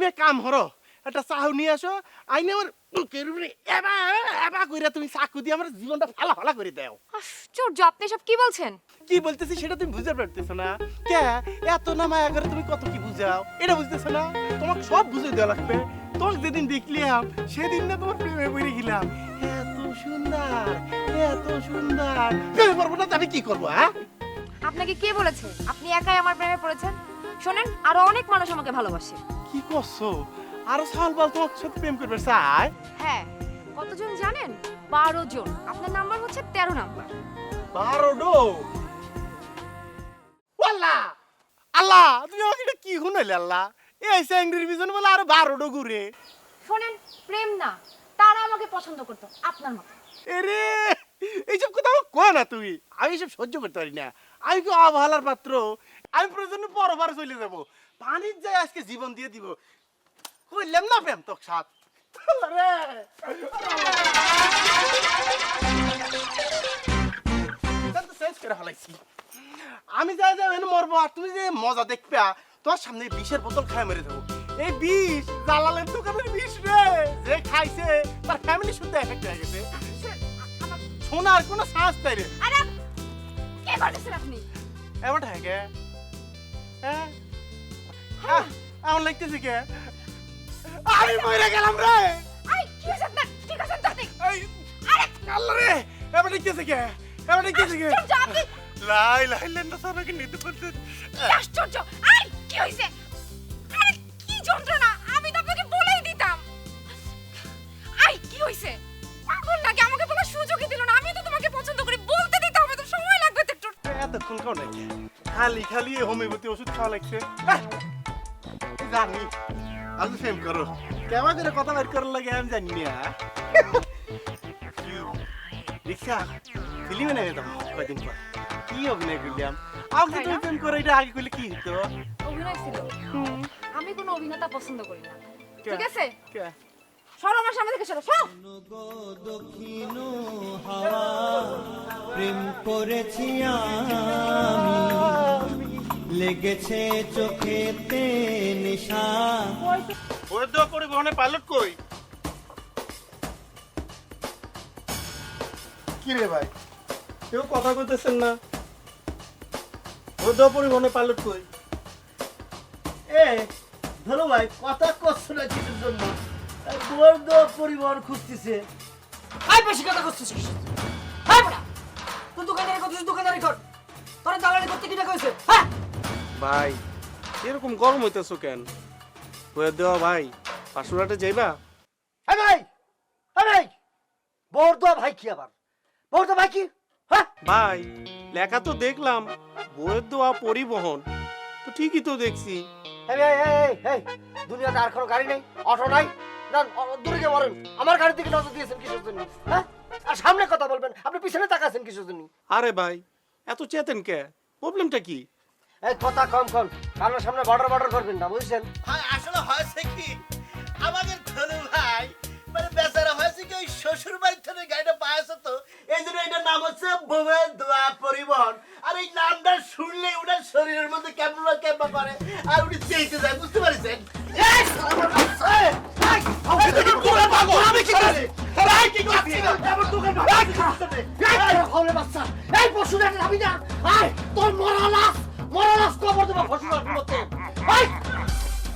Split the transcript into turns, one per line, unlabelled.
তুমি এক কাম করো একটা চাহু নিয়ে আসো আইনে আমার বুকের উপরে এবা এবা কইরা তুমি চাকু দিয়ে আমার জীবনটা ফালা ফালা করে দাও।
আশ্চর্য আপনি সব কি বলছেন?
কি বলতেছি সেটা তুমি বুঝতে পারতেছো না। কে এত না মায়া করে তুমি কত কি বুঝাও? এটা বুঝতেছো না? তোমাকে সব বুঝে দেওয়া লাগবে। তোমাকে যেদিন দেখলাম সেদিন না তোমার প্রেমে পড়ে গেলাম। এত সুন্দর এত সুন্দর। প্রেমে পড়ব না আমি কি করব হ্যাঁ?
আপনাকে কে বলেছে? আপনি একাই আমার প্রেমে পড়েছেন? শোনেন আরও অনেক মানুষ আমাকে ভালোবাসে।
কি করছ? আরও সাল বাল তোমার সাথে প্রেম করবে চাই
হ্যাঁ কতজন জানেন? বারো জন। আপনার নাম্বার হচ্ছে তেরো নাম্বার।
বারো ডো আল্লাহ! আল্লাহ তুমি আমাকে এটা কি শুনাইলে আল্লাহ? এই স্যাংরির পিছনে বলে আরও বারো ডো ঘুরে।
শোনেন প্রেম না তারা আমাকে পছন্দ করতো আপনার মতো।
এরে! এইসব কথা আমাকে কয় না তুই আমি এসব সহ্য করতে পারি না। আমি কি অবহেলার পাত্র? আমি প্রয়োজনে পরবার চলে যাব। পানির যায় আজকে জীবন দিয়ে দিব। কইলাম না প্রেম তোর সাথ? রে! এটা তো শেষ করে ফেলাইছি। আমি যাই যাই এনে মরবো, আর তুমি যে মজা দেখবে তোর সামনে বিষের বোতল খায় মেরে দেবো। এই বিষ জালালের দোকানের বিষ রে! যে খাইছে, তার ফ্যামিলি শুদ্ধ এফেক্ট হয়ে গেছে। শোনার কোনো সাহস নাই রে।
আরে কে বলেছেন আপনি?
এমন থাকে হ্যাঁ। এমন লাগতেছে কে? আমি মরে গেলাম রে।
আই কি আপনার? ঠিক আছেন তো আপনি?
এই আল্লাহ রে। এমন লাগতেছে কে? এমন লাগতেছে কে?
আশ্চর্য, আপনি
লাই লাই লেন্ডা সারাকে নিতে পারতে
কি আশ্চর্য? আই কি হয়েছে?
এতক্ষণ কাও নাকি? খালি খালি হোমিওপ্যাথি ওষুধ খাওয়া লাগছে। জানি আজ ফেম করো কেমন করে কথা বের করার লাগে আমি জানি না। কি? রিক্সা ফিল্মে নেমে তো কয়দিন পর। কি অভিনয় করলাম? আমাকে তুমি ফেম করো এটা আগে করলে কি হতো
অভিনয় ছিল। আমি কোনো অভিনেতা পছন্দ করি না। ঠিক আছে? সরো আমার সামনে থেকে সরো সরো।
করেছি আমি। লেগেছে চোখেতে নেশা।
বৈধ পরিবহনে পাইলট কই? কি রে ভাই? কেউ কথা কইতেছেন না। বৈধ পরিবহনে পাইলট কই?
এ ধরো ভাই কথা করছ না কিছুর জন্য। বর্দ পরিবহন খুঁজতেছে।
আই বেশি কথা করছিস দোকানদারি করছিস দোকানদারি কর তোর দালালি করতে কি টাকা হয়েছে? হ্যাঁ?
ভাই এরকম গরম হইতেছো কেন? বইয়ের দেওয়া ভাই পাঁচশোটাতে যাইবা?
হ্যাঁ ভাই হ্যাঁ ভাই ভাই কি আবার? ভাই কি? হ্যাঁ?
ভাই লেখা তো দেখলাম বইয়ের দেওয়া পরিবহন। তো ঠিকই তো দেখছি।
এই এই এই এই, এই দুনিয়াতে আর কোনো গাড়ি নেই অটো নাই। না দূরে গিয়ে বলেন আমার গাড়ির দিকে নজর দিয়েছেন কিসের জন্য? হ্যাঁ? আর সামনে কথা বলবেন কিসের জন্য
আরে ভাই এত চেতেন কে? প্রবলেমটা কি?
এই কথা কম কম। কারণ সামনে বর্ডার বর্ডার করবেন না বুঝছেন?
ভাই আসলে হয়েছে কি? আমাদের ধনু ভাই মানে বেচারা হয়েছে কি ওই শ্বশুর বাড়ির থেকে গাড়িটা পাওয়াছে তো এই জন্য এটার নাম হচ্ছে বোমের দোয়া পরিবহন। আর এই নামটা শুনলে ওনার শরীরের মধ্যে কেমন না কেমন করে আর উনি চেয়েতে যায় বুঝতে পারছেন? তুমি আমি কি করি? কি করছি? আমার দোকান আরে
ফলে বাচ্চা, এই পশু দেখে না। আয়, তোর মরা লাশ মরা লাশ কবর দেবো ফসল মধ্যে আয়।